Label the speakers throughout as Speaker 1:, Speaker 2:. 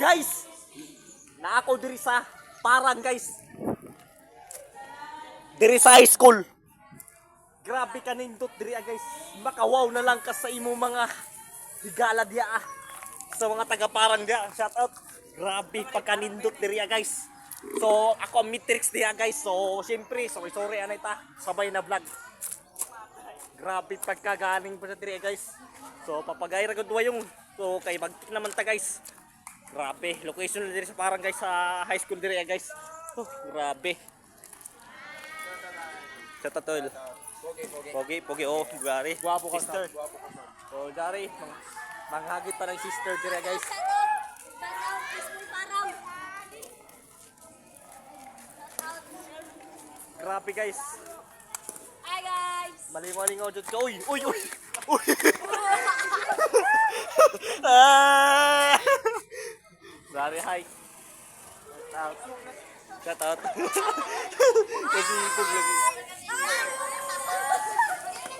Speaker 1: Guys, na ako diri sa parang guys. Diri sa high school. Grabe ka nindot diri ah, guys. Makawaw na lang ka sa imo mga higala diya ah. Sa mga taga parang diya. Shout out. Grabe pagkanindot diri ah, guys. So ako ang Matrix diya guys. So syempre sorry sorry anay ta. Sabay na vlog. Grabe pagkagaling pa sa diri ah, guys. So papagay ra gud yung so kay bagtik naman ta guys. Grabe, location na diri sa parang guys sa high school diri ah, guys. Oh, grabe. Sa tatol. Pogi, pogi, oh, gari.
Speaker 2: Gwapo ka
Speaker 1: sister. Oh, gari. Mang, manghagit pa ng sister diri guys. Grabe guys.
Speaker 3: Hi guys!
Speaker 1: Maling-maling ako dyan. Uy, uy, uy. Uy. ah! Gari, hi. Shout out. Shout out. Kasi ipog lagi.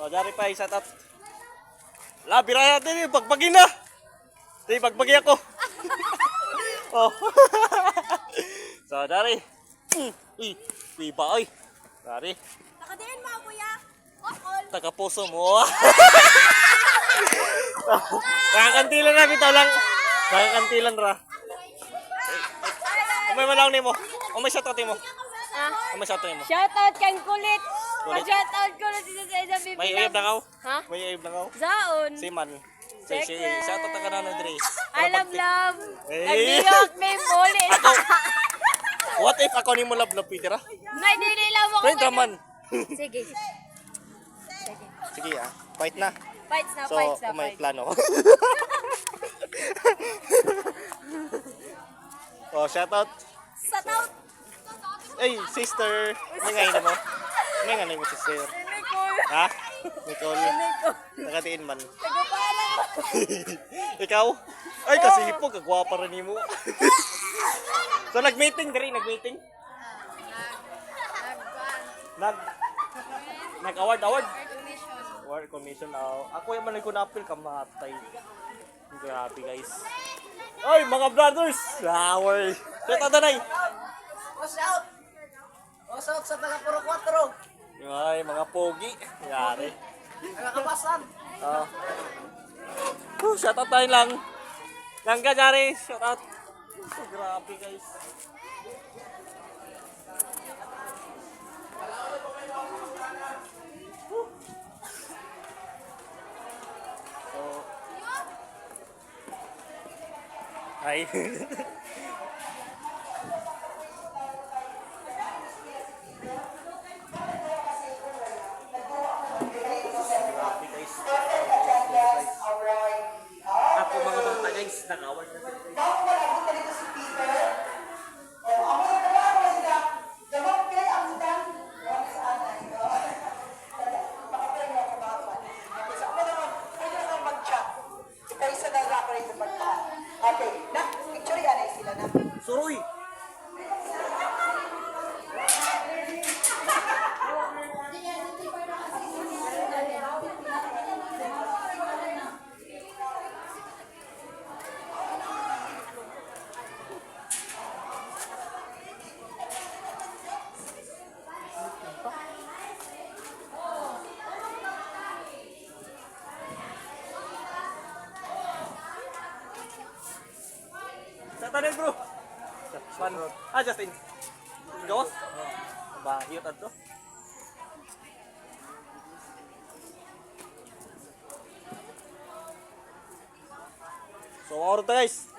Speaker 1: O, dari pa, shout out. Labi raya din, bagbagin na. Di, bagbagi ako. oh. so, dari. Uy, uy, ba, oy. Dari.
Speaker 3: Nakadirin mo kuya! Okol!
Speaker 1: taga puso mo. Nakakantilan na bitaw lang. Nakakantilan ra. Umay man lang nimo. Umay shoutout mo.
Speaker 3: Ah,
Speaker 1: Umay shoutout mo.
Speaker 3: shoutout kang kulit!
Speaker 1: Kulit?
Speaker 3: shoutout ko na dito sa isang bibi
Speaker 1: May uyab na kaw.
Speaker 3: Ha?
Speaker 1: May uyab na kaw.
Speaker 3: Zaon!
Speaker 1: Si man. Si si shoutout ka na na dire.
Speaker 3: I love love!
Speaker 1: Eh.
Speaker 3: Nag-York may ulit!
Speaker 1: Ako. What if ako nimo love love Peter? ah?
Speaker 3: May dinilaw mo
Speaker 1: Friend raman.
Speaker 3: Sige.
Speaker 1: Sige ah. Fight na.
Speaker 3: Fights na,
Speaker 1: So,
Speaker 3: fights na,
Speaker 1: may
Speaker 3: fights.
Speaker 1: plano. oh, shoutout.
Speaker 3: Shoutout!
Speaker 1: Ay, sister. May ngayon mo. May ngayon mo, sister.
Speaker 3: Nicole!
Speaker 1: Ha? Nicole. Nakatiin man.
Speaker 3: Nagpapala!
Speaker 1: Ikaw? Ay, kasi hipo, kagwapa rin mo. so, nag-meeting diri, nag-meeting? Nag... Nag-award, award? Award commission. Oh. Ako yung ko na-appeal, kamatay. Grabe, guys. Ay, mga brothers! Flower! Shout out, Danay!
Speaker 2: Watch out! Watch out sa taga Puro 4.
Speaker 1: Ay, mga pogi. Yari.
Speaker 2: Nagkakapasan.
Speaker 1: Oh. Uh, shout out tayo lang. Langga, Jari. Shout out. So, grabe, guys. Ay. Ako mga bata guys, nangawal na Suruy. Tadi bro. Man, ah, Justin. Gawas? Ba, ato. So, to guys.